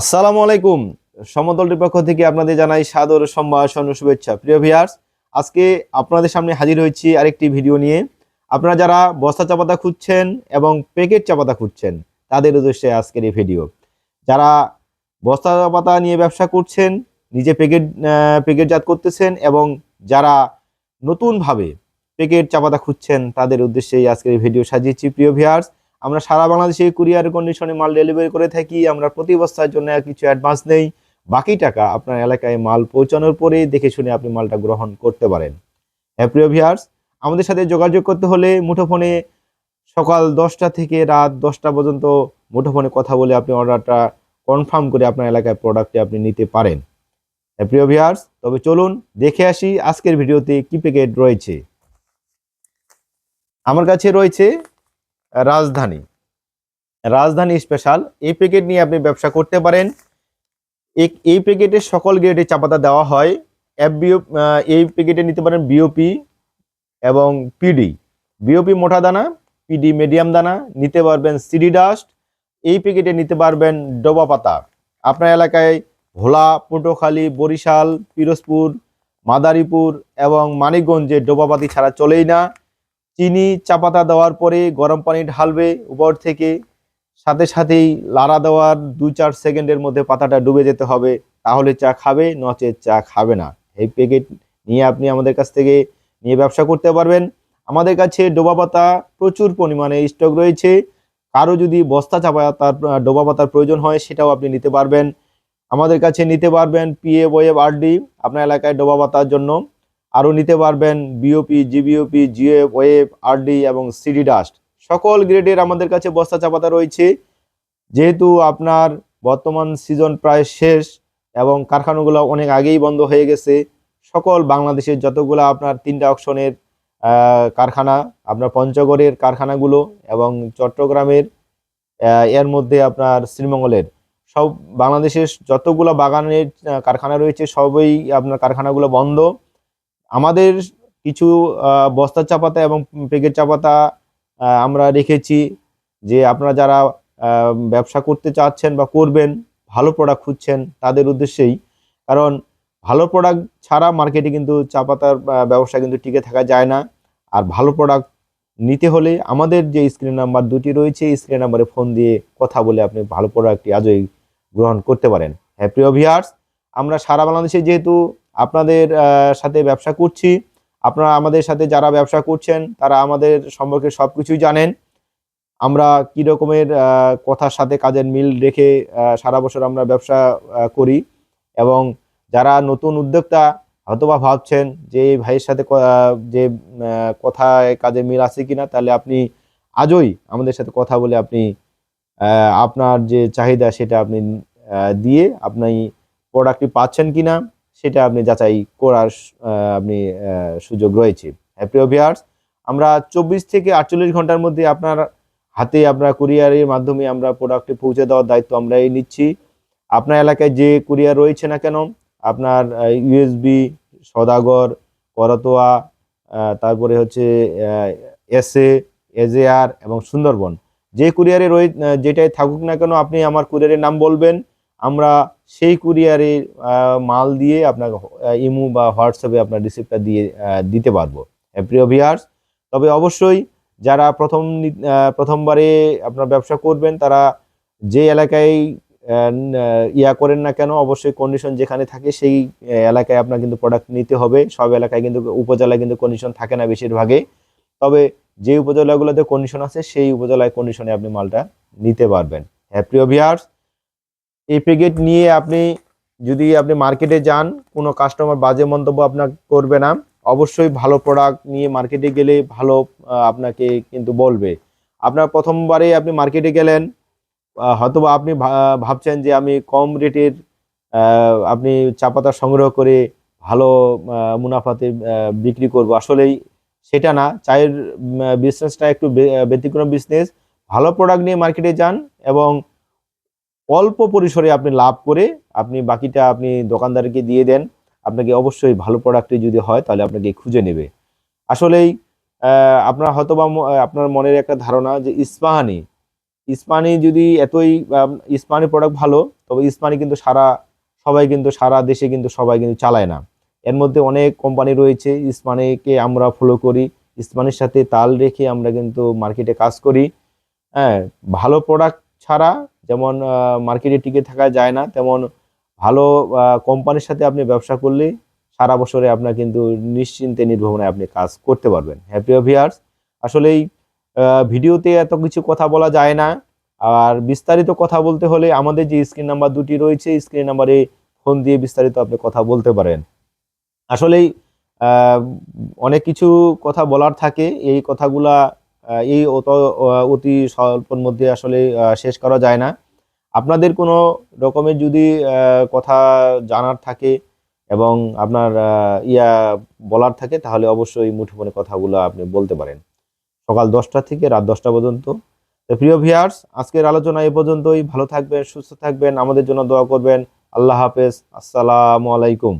আসসালামু আলাইকুম। সমদলটির পক্ষ থেকে আপনাদের জানাই সাদর সম্ভাষণ শুভেচ্ছা। প্রিয় ভিয়ার্স আজকে আপনাদের সামনে হাজির হয়েছি আরেকটি ভিডিও নিয়ে। আপনারা যারা বস্তা চাপাতা খুঁজছেন এবং প্যাকেট চাপাতা খুঁজছেন, তাদের উদ্দেশ্যে আজকের এই ভিডিও। যারা বস্তা চাপাতা নিয়ে ব্যবসা করছেন, নিজে প্যাকেট প্যাকেটজাত করতেছেন এবং যারা নতুনভাবে প্যাকেট চাপাতা খুঁজছেন, তাদের উদ্দেশ্যেই আজকের এই ভিডিও সাজিয়েছি। প্রিয় ভিয়ার্স আমরা সারা বাংলাদেশে কুরিয়ার কন্ডিশনে মাল ডেলিভারি করে থাকি, আমরা প্রতি বস্তার জন্য কিছু অ্যাডভান্স নেই। বাকি টাকা আপনার এলাকায় মাল পৌঁছানোর পরে দেখে শুনে আপনি মালটা গ্রহণ করতে পারেন। হ্যাঁ প্রিয় ভিয়ার্স আমাদের সাথে যোগাযোগ করতে হলে মুঠোফোনে সকাল দশটা থেকে রাত দশটা পর্যন্ত মুঠোফোনে কথা বলে আপনি অর্ডারটা কনফার্ম করে আপনার এলাকায় প্রোডাক্টটি আপনি নিতে পারেন। হ্যাঁ প্রিয় ভিয়ার্স তবে চলুন দেখে আসি আজকের ভিডিওতে কি প্যাকেট রয়েছে। আমার কাছে রয়েছে রাজধানী। রাজধানী স্পেশাল এই প্যাকেট নিয়ে আপনি ব্যবসা করতে পারেন। এই- এই প্যাকেটে সকল গ্রেডে চাপাতা দেওয়া হয়। এফবিও এই প্যাকেটে নিতে পারেন বিওপি এবং পিডি বিওপি মোটা দানা পিডি মিডিয়াম দানা, নিতে পারবেন সিডি ডাস্ট এই প্যাকেটে নিতে পারবেন ডোবা পাতা। আপনার এলাকায় ভোলা পটুয়াখালী বরিশাল, পিরোজপুর, মাদারীপুর এবং মানিকগঞ্জে ডোবাপাতি ছাড়া চলেই না। চিনি চাপাতা দেওয়ার পরে গরম পানি ঢালবে উপর থেকে। সাথে সাথেই লাড়া দেওয়ার দু চার সেকেন্ডের মধ্যে পাতাটা ডুবে যেতে হবে। তাহলে চা খাবে নচে চা খাবে না। এই প্যাকেট নিয়ে আপনি আমাদের কাছ থেকে নিয়ে ব্যবসা করতে পারবেন। আমাদের কাছে ডোবা পাতা প্রচুর পরিমাণে স্টক রয়েছে। কারও যদি বস্তা চাপাতার তার ডোবা পাতার প্রয়োজন হয় সেটাও আপনি নিতে পারবেন। আমাদের কাছে নিতে পারবেন পিএ ওয়েব আরডি আপনার এলাকায় ডোবা পাতার জন্য। আরও নিতে পারবেন BOP GBOP GF web RD এবং সিডি ডাস্ট সকল গ্রেডের আমাদের কাছে বস্তা চাপাতা রয়েছে। যেহেতু আপনার বর্তমান সিজন প্রায় শেষ এবং কারখানাগুলো অনেক আগেই বন্ধ হয়ে গেছে, সকল বাংলাদেশের যতগুলো আপনার তিনটা অকশনের কারখানা, আপনার পঞ্চগড়ের কারখানাগুলো এবং চট্টগ্রামের এর মধ্যে আপনার শ্রীমঙ্গলের, সব বাংলাদেশের যতগুলো বাগানের কারখানা রয়েছে, সবই আপনার কারখানাগুলো বন্ধ। আমাদের কিছু বস্তার চাপাতা এবং প্যাকেট চাপাতা আহ, আমরা রেখেছি যে আপনারা যারা ব্যবসা করতে চাচ্ছেন বা করবেন ভালো প্রোডাক্ট খুঁজছেন তাদের উদ্দেশ্যেই। কারণ ভালো প্রোডাক্ট ছাড়া মার্কেটে কিন্তু চা পাতার ব্যবসা কিন্তু টিকে থাকা যায় না। আর ভালো প্রোডাক্ট নিতে হলে আমাদের যে স্ক্রিন নাম্বার দুটি রয়েছে স্ক্রিন নাম্বারে ফোন দিয়ে কথা বলে আপনি ভালো প্রোডাক্টটি আজই গ্রহণ করতে পারেন। হ্যাঁ প্রিয় ভিয়ার্স আমরা সারা বাংলাদেশে যেহেতু আপনাদের সাথে ব্যবসা করছি। আপনারা আমাদের সাথে যারা ব্যবসা করছেন, তারা আমাদের সম্পর্কে সব কিছুই জানেন। আমরা কী রকমের কথার সাথে কাজের মিল রেখে সারা বছর আমরা ব্যবসা করি এবং যারা নতুন উদ্যোক্তা হয়তোবা ভাবছেন যে এই ভাইয়ের সাথে যে কথায় কাজে মিল আছে কিনা, তাহলে আপনি আজই আমাদের সাথে কথা বলে আপনি আপনার যে চাহিদা সেটা আপনি দিয়ে আপনি প্রোডাক্টটি পাচ্ছেন কিনা। সেটা আপনি যাচাই করার আপনি সুযোগ রয়েছে। হ্যাঁ প্রিয় ভিউয়ার্স আমরা চব্বিশ থেকে আটচল্লিশ ঘণ্টার মধ্যে আপনার হাতে আপনার কুরিয়ারের মাধ্যমে আমরা প্রোডাক্টটি পৌঁছে দেওয়ার দায়িত্ব আমরাই নিচ্ছি। আপনার এলাকায় যে কুরিয়ার রয়েছে না কেন, আপনার ইউএসবি সদাগর, করতোয়া তারপরে হচ্ছে এসএ এজেআর এবং সুন্দরবন। যে কুরিয়ারে রয়ে যেটাই থাকুক না কেন, আপনি আমার কুরিয়ারের নাম বলবেন। আমরা সেই কুরিয়ারে মাল দিয়ে আপনার ইমু বা হোয়াটসঅ্যাপে আপনার রিসিপ্টটা দিয়ে দিতে পারব। হ্যাঁ, প্রিয় ভিয়ার্স তবে অবশ্যই যারা প্রথম প্রথমবারে আপনার ব্যবসা করবেন তারা যে এলাকায় ইয়া করেন না কেন অবশ্যই কন্ডিশন যেখানে থাকে সেই এলাকায় আপনার কিন্তু প্রোডাক্ট নিতে হবে। সব এলাকায় কিন্তু উপজেলায় কিন্তু কন্ডিশন থাকে না বেশিরভাগে তবে যে উপজেলাগুলোতে কন্ডিশন আছে সেই উপজেলায় কন্ডিশনে আপনি মালটা নিতে পারবেন। হ্যাঁ প্রিয় ভিয়ার্স এই প্যাকেট নিয়ে আপনি যদি আপনি মার্কেটে যান, কোনো কাস্টমার বাজে মন্তব্য আপনার করবে না। অবশ্যই ভালো প্রোডাক্ট নিয়ে মার্কেটে গেলে ভালো আপনাকে কিন্তু বলবে। আপনার প্রথমবারে আপনি মার্কেটে গেলেন হয়তোবা আপনি ভাবছেন যে আমি কম রেটের আপনি চা পাতা সংগ্রহ করে ভালো মুনাফাতে বিক্রি করব। আসলেই সেটা না। চায়ের বিজনেসটা একটু ব্যতিক্রম বিজনেস ভালো প্রোডাক্ট নিয়ে মার্কেটে যান এবং অল্প পরিসরে আপনি লাভ করে আপনি বাকিটা আপনি দোকানদারকে দিয়ে দেন, আপনাকে অবশ্যই ভালো প্রোডাক্টই যদি হয় তাহলে আপনাকে খুঁজে নেবে। আসলেই আপনার হয়তো বা আপনার মনের একটা ধারণা যে ইস্পাহানি ইস্পানি যদি এতই ইস্পানি প্রোডাক্ট ভালো, তবে ইস্পানি কিন্তু সারা, সবাই কিন্তু সারা দেশে কিন্তু সবাই কিন্তু চালায় না। এর মধ্যে অনেক কোম্পানি রয়েছে ইস্পানিকে আমরা ফলো করি ইস্পানির সাথে তাল রেখে আমরা কিন্তু মার্কেটে কাজ করি। হ্যাঁ ভালো প্রোডাক্ট ছাড়া যেমন মার্কেটে টিকে থাকা যায় না, তেমন ভালো কোম্পানির সাথে আপনি ব্যবসা করলে সারা বছরে আপনার কিন্তু নিশ্চিন্তে নির্ভরণে আপনি কাজ করতে পারবেন। হ্যাপি ভিয়ার্স আসলেই ভিডিওতে এত কিছু কথা বলা যায় না। আর বিস্তারিত কথা বলতে হলে আমাদের যে স্ক্রিন নাম্বার দুটি রয়েছে স্ক্রিন নাম্বারে ফোন দিয়ে বিস্তারিত আপনি কথা বলতে পারেন। আসলেই অনেক কিছু কথা বলার থাকে। এই কথাগুলা এই অত অতি স্বল্পর মধ্যে আসলে শেষ করা যায় না। আপনাদের কোনো রকমের যদি কথা জানার থাকে এবং আপনার ইয়া বলার থাকে, তাহলে অবশ্যই মুঠোফোনে কথাগুলো আপনি বলতে পারেন। সকাল দশটা থেকে রাত দশটা পর্যন্ত। তো প্রিয় ভিয়ার্স আজকের আলোচনা এ পর্যন্তই। ভালো থাকবেন, সুস্থ থাকবেন। আমাদের জন্য দোয়া করবেন। আল্লাহ হাফেজ। আসসালামু আলাইকুম।